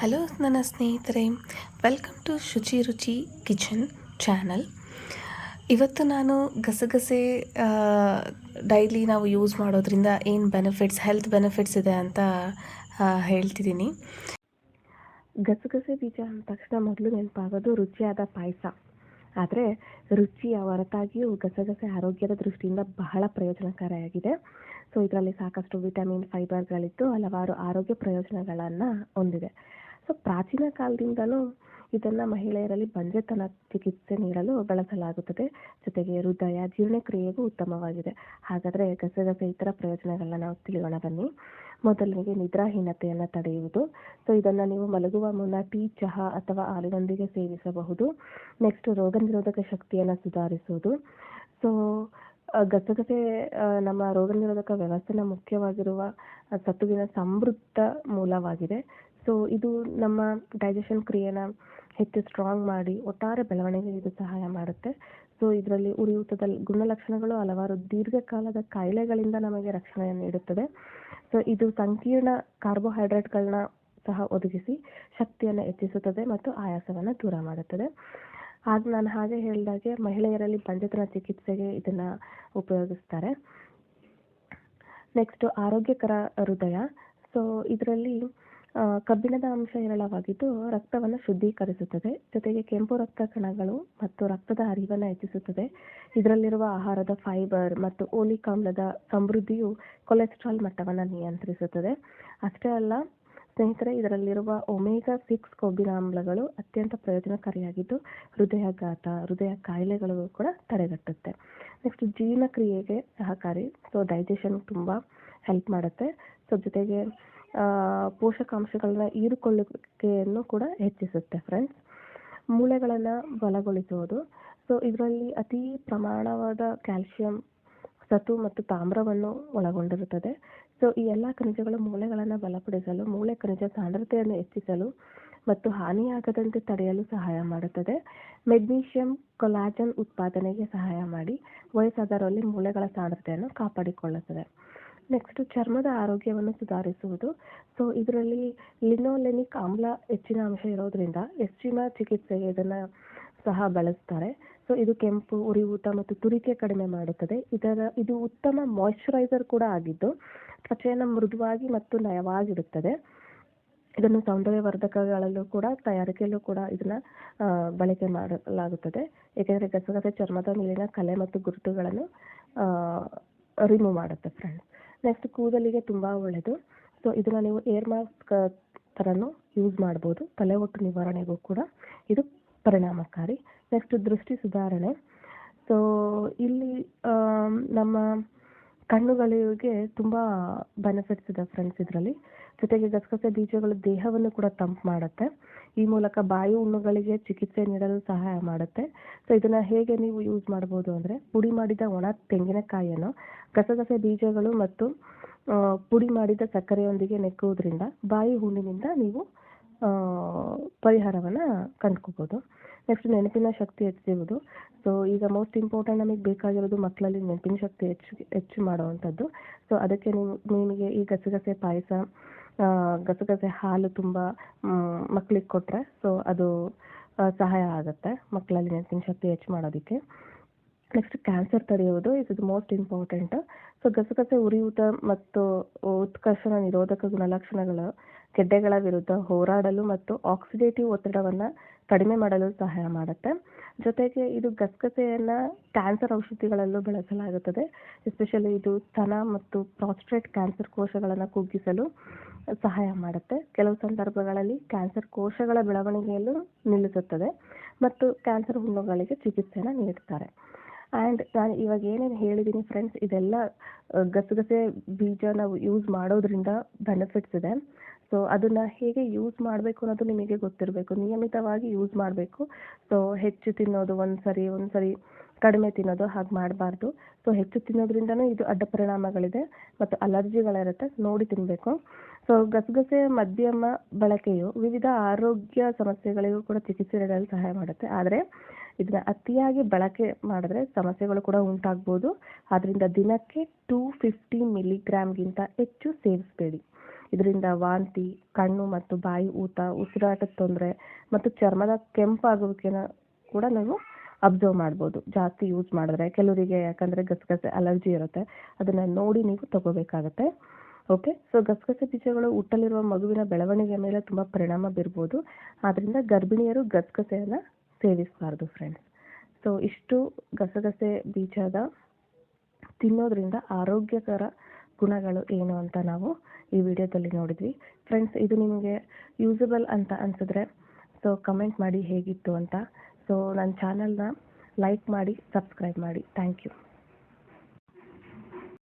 Hello ನನ್ನ ಸ್ನೇಹಿತರೆ welcome to ಶುಚಿ ರುಚಿ ಕಿಚನ್ ಚಾನಲ್. ಇವತ್ತು ನಾನು ಗಸಗಸೆ ಡೈಲಿ ನಾವು ಯೂಸ್ ಮಾಡೋದ್ರಿಂದ ಏನು ಬೆನಿಫಿಟ್ಸ್ ಹೆಲ್ತ್ ಬೆನಿಫಿಟ್ಸ್ ಇದೆ ಅಂತ ಹೇಳ್ತಿದ್ದೀನಿ. ಗಸಗಸೆ ಬೀಜ ಅಂದ ತಕ್ಷಣ ಮೊದಲು ನೆನಪಾಗೋದು ರುಚಿಯಾದ ಪಾಯಸ. ಆದರೆ ರುಚಿಯ ಹೊರತಾಗಿಯೂ ಗಸಗಸೆ ಆರೋಗ್ಯದ ದೃಷ್ಟಿಯಿಂದ ಬಹಳ ಪ್ರಯೋಜನಕಾರಿಯಾಗಿದೆ. ಸೊ ಇದರಲ್ಲಿ ಸಾಕಷ್ಟು ವಿಟಮಿನ್ ಫೈಬರ್ಗಳಿದ್ದು ಹಲವಾರು ಆರೋಗ್ಯ ಪ್ರಯೋಜನಗಳನ್ನು ಹೊಂದಿದೆ. ಸೊ ಪ್ರಾಚೀನ ಕಾಲದಿಂದಲೂ ಇದನ್ನು ಮಹಿಳೆಯರಲ್ಲಿ ಬಂಜೆತನ ಚಿಕಿತ್ಸೆ ನೀಡಲು ಬಳಸಲಾಗುತ್ತದೆ. ಜೊತೆಗೆ ಹೃದಯ ಜೀರ್ಣಕ್ರಿಯೆಗೂ ಉತ್ತಮವಾಗಿದೆ. ಹಾಗಾದರೆ ಗಸಗಸೆ ಇತರ ಪ್ರಯೋಜನಗಳನ್ನ ನಾವು ತಿಳಿಯೋಣ ಬನ್ನಿ. ಮೊದಲನಿಗೆ ನಿದ್ರಾಹೀನತೆಯನ್ನು ತಡೆಯುವುದು. ಸೊ ಇದನ್ನು ನೀವು ಮಲಗುವ ಮುನ್ನ ಟೀ, ಚಹಾ ಅಥವಾ ಹಾಲಿನೊಂದಿಗೆ ಸೇವಿಸಬಹುದು. ನೆಕ್ಸ್ಟ್ ರೋಗ ನಿರೋಧಕ ಶಕ್ತಿಯನ್ನು ಸುಧಾರಿಸುವುದು. ಸೊ ಗಸಗಸೆ ನಮ್ಮ ರೋಗ ನಿರೋಧಕ ವ್ಯವಸ್ಥೆನ ಮುಖ್ಯವಾಗಿರುವ ಸತ್ತುವಿನ ಸಮೃದ್ಧ ಮೂಲವಾಗಿದೆ. ಸೊ ಇದು ನಮ್ಮ ಡೈಜೆಷನ್ ಕ್ರಿಯೆನ ಹೆಚ್ಚು ಸ್ಟ್ರಾಂಗ್ ಮಾಡಿ, ಒಟ್ಟಾರೆ ಬೆಳವಣಿಗೆಗೆ ಇದು ಸಹಾಯ ಮಾಡುತ್ತೆ. ಸೊ ಇದರಲ್ಲಿ ಉರಿಯೂತದ ಗುಣಲಕ್ಷಣಗಳು ಹಲವಾರು ದೀರ್ಘಕಾಲದ ಕಾಯಿಲೆಗಳಿಂದ ನಮಗೆ ರಕ್ಷಣೆಯನ್ನು ನೀಡುತ್ತದೆ ಸೊ ಇದು ಸಂಕೀರ್ಣ ಕಾರ್ಬೋಹೈಡ್ರೇಟ್ಗಳನ್ನ ಸಹ ಒದಗಿಸಿ ಶಕ್ತಿಯನ್ನು ಹೆಚ್ಚಿಸುತ್ತದೆ ಮತ್ತು ಆಯಾಸವನ್ನು ದೂರ ಮಾಡುತ್ತದೆ. ಆಗ ನಾನು ಹಾಗೆ ಹೇಳಿದಾಗೆ ಮಹಿಳೆಯರಲ್ಲಿ ಬಂಜೆತನ ಚಿಕಿತ್ಸೆಗೆ ಇದನ್ನು ಉಪಯೋಗಿಸ್ತಾರೆ. ನೆಕ್ಸ್ಟ್ ಆರೋಗ್ಯಕರ ಹೃದಯ. ಸೊ ಇದರಲ್ಲಿ ಕಬ್ಬಿಣದ ಅಂಶ ಹೇರಳವಾಗಿದ್ದು ರಕ್ತವನ್ನು ಶುದ್ಧೀಕರಿಸುತ್ತದೆ. ಜೊತೆಗೆ ಕೆಂಪು ರಕ್ತ ಕಣಗಳು ಮತ್ತು ರಕ್ತದ ಹರಿವನ್ನು ಹೆಚ್ಚಿಸುತ್ತದೆ. ಇದರಲ್ಲಿರುವ ಆಹಾರದ ಫೈಬರ್ ಮತ್ತು ಓಲಿಕ್ ಆಮ್ಲದ ಸಮೃದ್ಧಿಯು ಕೊಲೆಸ್ಟ್ರಾಲ್ ಮಟ್ಟವನ್ನು ನಿಯಂತ್ರಿಸುತ್ತದೆ. ಅಷ್ಟೇ ಅಲ್ಲ, ಸ್ನೇಹಿತರೆ, ಇದರಲ್ಲಿರುವ ಒಮೇಗಾ ಸಿಕ್ಸ್ ಕೊಬ್ಬಿನ ಆಮ್ಲಗಳು ಅತ್ಯಂತ ಪ್ರಯೋಜನಕಾರಿಯಾಗಿದ್ದು ಹೃದಯಾಘಾತ, ಹೃದಯ ಕಾಯಿಲೆಗಳು ಕೂಡ ತಡೆಗಟ್ಟುತ್ತೆ. ನೆಕ್ಸ್ಟ್ ಜೀರ್ಣಕ್ರಿಯೆಗೆ ಸಹಕಾರಿ. ಸೊ ಡೈಜೆಷನ್ ತುಂಬ ಹೆಲ್ಪ್ ಮಾಡುತ್ತೆ. ಸೊ ಜೊತೆಗೆ ಪೋಷಕಾಂಶಗಳನ್ನ ಹೀರಿಕೊಳ್ಳುವಿಕೆಯನ್ನು ಕೂಡ ಹೆಚ್ಚಿಸುತ್ತೆ ಫ್ರೆಂಡ್ಸ್ ಮೂಳೆಗಳನ್ನು ಬಲಗೊಳಿಸುವುದು ಸೊ ಇದರಲ್ಲಿ ಅತಿ ಪ್ರಮಾಣವಾದ ಕ್ಯಾಲ್ಸಿಯಂ ಸತು ಮತ್ತು ತಾಮ್ರವನ್ನು ಒಳಗೊಂಡಿರುತ್ತದೆ. ಸೊ ಈ ಎಲ್ಲ ಖನಿಜಗಳು ಮೂಳೆಗಳನ್ನು ಬಲಪಡಿಸಲು, ಮೂಳೆ ಖನಿಜ ಸಾಂದ್ರತೆಯನ್ನು ಹೆಚ್ಚಿಸಲು ಮತ್ತು ಹಾನಿಯಾಗದಂತೆ ತಡೆಯಲು ಸಹಾಯ ಮಾಡುತ್ತದೆ. ಮೆಗ್ನೀಷಿಯಂ ಕೊಲಾಜನ್ ಉತ್ಪಾದನೆಗೆ ಸಹಾಯ ಮಾಡಿ ವಯಸ್ಸಾದವರಲ್ಲಿ ಮೂಳೆಗಳ ಸಾಂದ್ರತೆಯನ್ನು ಕಾಪಾಡಿಕೊಳ್ಳುತ್ತದೆ. ನೆಕ್ಸ್ಟ್ ಚರ್ಮದ ಆರೋಗ್ಯವನ್ನು ಸುಧಾರಿಸುವುದು. ಸೊ ಇದರಲ್ಲಿ ಲಿನೋಲೆನಿಕ್ ಆಮ್ಲ ಹೆಚ್ಚಿನ ಅಂಶ ಇರೋದ್ರಿಂದ ಎಸ್ಟಿಮಾ ಚಿಕಿತ್ಸೆಗೆ ಇದನ್ನು ಸಹ ಬಳಸ್ತಾರೆ. ಸೊ ಇದು ಕೆಂಪು, ಉರಿಯೂತ ಮತ್ತು ತುರಿಕೆ ಕಡಿಮೆ ಮಾಡುತ್ತದೆ. ಇದರ, ಇದು ಉತ್ತಮ ಮಾಯಿಶ್ಚರೈಸರ್ ಕೂಡ ಆಗಿದ್ದು, ತ್ವಚೆಯನ್ನು ಮೃದುವಾಗಿ ಮತ್ತು ನಯವಾಗಿಡುತ್ತದೆ ಇದನ್ನು ಸೌಂದರ್ಯವರ್ಧಕಗಳಲ್ಲೂ ಕೂಡ, ತಯಾರಿಕೆಯಲ್ಲೂ ಕೂಡ ಇದನ್ನ ಬಳಕೆ ಮಾಡಲಾಗುತ್ತದೆ. ಏಕೆಂದರೆ ಗಸಗಸೆ ಚರ್ಮದ ಮೇಲಿನ ಕಲೆ ಮತ್ತು ಗುರುತುಗಳನ್ನು ರಿಮೂವ್ ಮಾಡುತ್ತೆ ಫ್ರೆಂಡ್ಸ್ ನೆಕ್ಸ್ಟ್ ಕೂದಲಿಗೆ ತುಂಬ ಒಳ್ಳೆಯದು ಸೊ ಇದನ್ನು ನೀವು ಏರ್ ಮಾಸ್ಕ್ ಥರನೂ ಯೂಸ್ ಮಾಡ್ಬೋದು. ತಲೆ ಹೊಟ್ಟು ನಿವಾರಣೆಗೂ ಕೂಡ ಇದು ಪರಿಣಾಮಕಾರಿ. ನೆಕ್ಸ್ಟ್ ದೃಷ್ಟಿ ಸುಧಾರಣೆ. ಸೊ ಇಲ್ಲಿ ನಮ್ಮ ಕಣ್ಣುಗಳಿಗೆ ತುಂಬ ಬೆನಿಫಿಟ್ಸ್ ಇದೆ ಫ್ರೆಂಡ್ಸ್ ಇದರಲ್ಲಿ. ಜೊತೆಗೆ ಗಸಗಸೆ ಬೀಜಗಳು ದೇಹವನ್ನು ಕೂಡ ತಂಪು ಮಾಡುತ್ತೆ. ಈ ಮೂಲಕ ಬಾಯಿ ಹುಣ್ಣುಗಳಿಗೆ ಚಿಕಿತ್ಸೆ ನೀಡಲು ಸಹಾಯ ಮಾಡುತ್ತೆ. ಸೊ ಇದನ್ನು ಹೇಗೆ ನೀವು ಯೂಸ್ ಮಾಡ್ಬೋದು ಅಂದರೆ ಪುಡಿ ಮಾಡಿದ ಒಣ ತೆಂಗಿನಕಾಯಿಯನ್ನು ಗಸಗಸೆ ಬೀಜಗಳು ಮತ್ತು ಪುಡಿ ಮಾಡಿದ ಸಕ್ಕರೆಯೊಂದಿಗೆ ನೆಕ್ಕುವುದರಿಂದ ಬಾಯಿ ಹುಣ್ಣಿನಿಂದ ನೀವು ಪರಿಹಾರವನ್ನ ಪರಿಹಾರವನ್ನು ಕಂಡ್ಕೋಬೋದು. ನೆಕ್ಸ್ಟ್ ನೆನಪಿನ ಶಕ್ತಿ ಹೆಚ್ಚಿಸುವುದು ಸೊ ಈಗ ಮೋಸ್ಟ್ ಇಂಪಾರ್ಟೆಂಟ್ ನಮಗೆ ಬೇಕಾಗಿರೋದು ಮಕ್ಕಳಲ್ಲಿ ನೆನಪಿನ ಶಕ್ತಿ ಹೆಚ್ಚು ಹೆಚ್ಚು ಮಾಡುವಂಥದ್ದು. ಸೊ ಅದಕ್ಕೆ ನೀವು, ನಿಮಗೆ ಈ ಗಸಗಸೆ ಪಾಯಸ ಗಸಗಸೆ ಹಾಲು ತುಂಬ ಮಕ್ಕಳಿಗೆ ಕೊಟ್ಟರೆ ಸೊ ಅದು ಸಹಾಯ ಆಗುತ್ತೆ ಮಕ್ಕಳಲ್ಲಿ ನೆನಪಿನ ಶಕ್ತಿ ಹೆಚ್ಚು ಮಾಡೋದಕ್ಕೆ. ನೆಕ್ಸ್ಟ್ ಕ್ಯಾನ್ಸರ್ ತಡೆಯುವುದು ಇಸ್ ಮೋಸ್ಟ್ ಇಂಪಾರ್ಟೆಂಟ್ ಸೊ ಗಸಗಸೆ ಉರಿಯೂತ ಮತ್ತು ಉತ್ಕರ್ಷಣ ನಿರೋಧಕ ಗುಣಲಕ್ಷಣಗಳು, ಗೆಡ್ಡೆಗಳ ವಿರುದ್ಧ ಹೋರಾಡಲು ಮತ್ತು ಆಕ್ಸಿಡೇಟಿವ್ ಒತ್ತಡವನ್ನು ಕಡಿಮೆ ಮಾಡಲು ಸಹಾಯ ಮಾಡುತ್ತೆ. ಜೊತೆಗೆ ಇದು ಗಸಗಸೆಯನ್ನು ಕ್ಯಾನ್ಸರ್ ಔಷಧಿಗಳಲ್ಲೂ ಬಳಸಲಾಗುತ್ತದೆ. ಎಸ್ಪೆಷಲಿ ಇದು ಸ್ತನ ಮತ್ತು ಪ್ರಾಸ್ಟ್ರೇಟ್ ಕ್ಯಾನ್ಸರ್ ಕೋಶಗಳನ್ನು ಕುಗ್ಗಿಸಲು ಸಹಾಯ ಮಾಡುತ್ತೆ. ಕೆಲವು ಸಂದರ್ಭಗಳಲ್ಲಿ ಕ್ಯಾನ್ಸರ್ ಕೋಶಗಳ ಬೆಳವಣಿಗೆಯಲ್ಲೂ ನಿಲ್ಲಿಸುತ್ತದೆ ಮತ್ತು ಕ್ಯಾನ್ಸರ್ ಹುಣ್ಣುಗಳಿಗೆ ಚಿಕಿತ್ಸೆಯನ್ನು ನೀಡುತ್ತಾರೆ ಆ್ಯಂಡ್ ನಾನು ಇವಾಗ ಏನೇನು ಹೇಳಿದ್ದೀನಿ ಫ್ರೆಂಡ್ಸ್ ಇದೆಲ್ಲ, ಗಸಗಸೆ ಬೀಜ ನಾವು ಯೂಸ್ ಮಾಡೋದ್ರಿಂದ ಬೆನಿಫಿಟ್ಸ್ ಇದೆ. ಸೊ ಅದನ್ನು ಹೇಗೆ ಯೂಸ್ ಮಾಡಬೇಕು ಅನ್ನೋದು ನಿಮಗೆ ಗೊತ್ತಿರಬೇಕು. ನಿಯಮಿತವಾಗಿ ಯೂಸ್ ಮಾಡಬೇಕು. ಸೊ ಹೆಚ್ಚು ತಿನ್ನೋದು ಒಂದು ಸರಿ ಒಂದು ಸರಿ ಕಡಿಮೆ ತಿನ್ನೋದು ಹಾಗೆ ಮಾಡಬಾರ್ದು. ಸೊ ಹೆಚ್ಚು ತಿನ್ನೋದ್ರಿಂದನೂ ಇದು ಅಡ್ಡ ಪರಿಣಾಮಗಳಿದೆ ಮತ್ತು ಅಲರ್ಜಿಗಳಿರುತ್ತೆ ನೋಡಿ ತಿನ್ನಬೇಕು ಸೊ ಗಸಗಸೆ ಮಧ್ಯಮ ಬಳಕೆಯು ವಿವಿಧ ಆರೋಗ್ಯ ಸಮಸ್ಯೆಗಳಿಗೂ ಕೂಡ ಚಿಕಿತ್ಸೆ ನೀಡಲು ಸಹಾಯ ಮಾಡುತ್ತೆ. ಆದರೆ, ಇದನ್ನ ಅತಿಯಾಗಿ ಬಳಕೆ ಮಾಡಿದ್ರೆ ಸಮಸ್ಯೆಗಳು ಕೂಡ ಉಂಟಾಗ್ಬೋದು. ಆದ್ದರಿಂದ ದಿನಕ್ಕೆ ಟೂ ಫಿಫ್ಟಿ ಮಿಲಿಗ್ರಾಮ್ಗಿಂತ ಹೆಚ್ಚು ಸೇವಿಸಬೇಡಿ. ಇದರಿಂದ ವಾಂತಿ, ಕಣ್ಣು ಮತ್ತು ಬಾಯಿ ಊತ ಉಸಿರಾಟದ ತೊಂದರೆ ಮತ್ತು ಚರ್ಮದ ಕೆಂಪಾಗುವಿಕೆನ ಕೂಡ ನಾವು ಅಬ್ಸರ್ವ್ ಮಾಡ್ಬೋದು. ಜಾಸ್ತಿ ಯೂಸ್ ಮಾಡಿದ್ರೆ ಕೆಲವರಿಗೆ ಯಾಕಂದರೆ ಗಸಗಸೆ ಅಲರ್ಜಿ ಇರುತ್ತೆ. ಅದನ್ನು ನೋಡಿ ನೀವು ತಗೋಬೇಕಾಗತ್ತೆ. ಓಕೆ ಸೊ ಗಸಗಸೆ ಬೀಜಗಳು ಹುಟ್ಟಲಿರುವ ಮಗುವಿನ ಬೆಳವಣಿಗೆ ಮೇಲೆ ತುಂಬ ಪರಿಣಾಮ ಬೀರ್ಬೋದು. ಆದ್ದರಿಂದ ಗರ್ಭಿಣಿಯರು ಗಸಗಸೆಯನ್ನು ಸೇವಿಸಬಾರ್ದು ಫ್ರೆಂಡ್ಸ್ ಸೊ ಇಷ್ಟು ಗಸಗಸೆ ಬೀಜದ ತಿನ್ನೋದ್ರಿಂದ ಆರೋಗ್ಯಕರ ಗುಣಗಳು ಏನು ಅಂತ ನಾವು ಈ ವಿಡಿಯೋದಲ್ಲಿ ನೋಡಿದ್ವಿ. ಫ್ರೆಂಡ್ಸ್ ಇದು ನಿಮಗೆ ಯೂಸಬಲ್ ಅಂತ ಅನಿಸಿದ್ರೆ ಸೊ ಕಮೆಂಟ್ ಮಾಡಿ ಹೇಗಿತ್ತು ಅಂತ. ಸೊ ನನ್ನ ಚಾನಲ್ನ ಲೈಕ್ ಮಾಡಿ ಸಬ್ಸ್ಕ್ರೈಬ್ ಮಾಡಿ. Thank you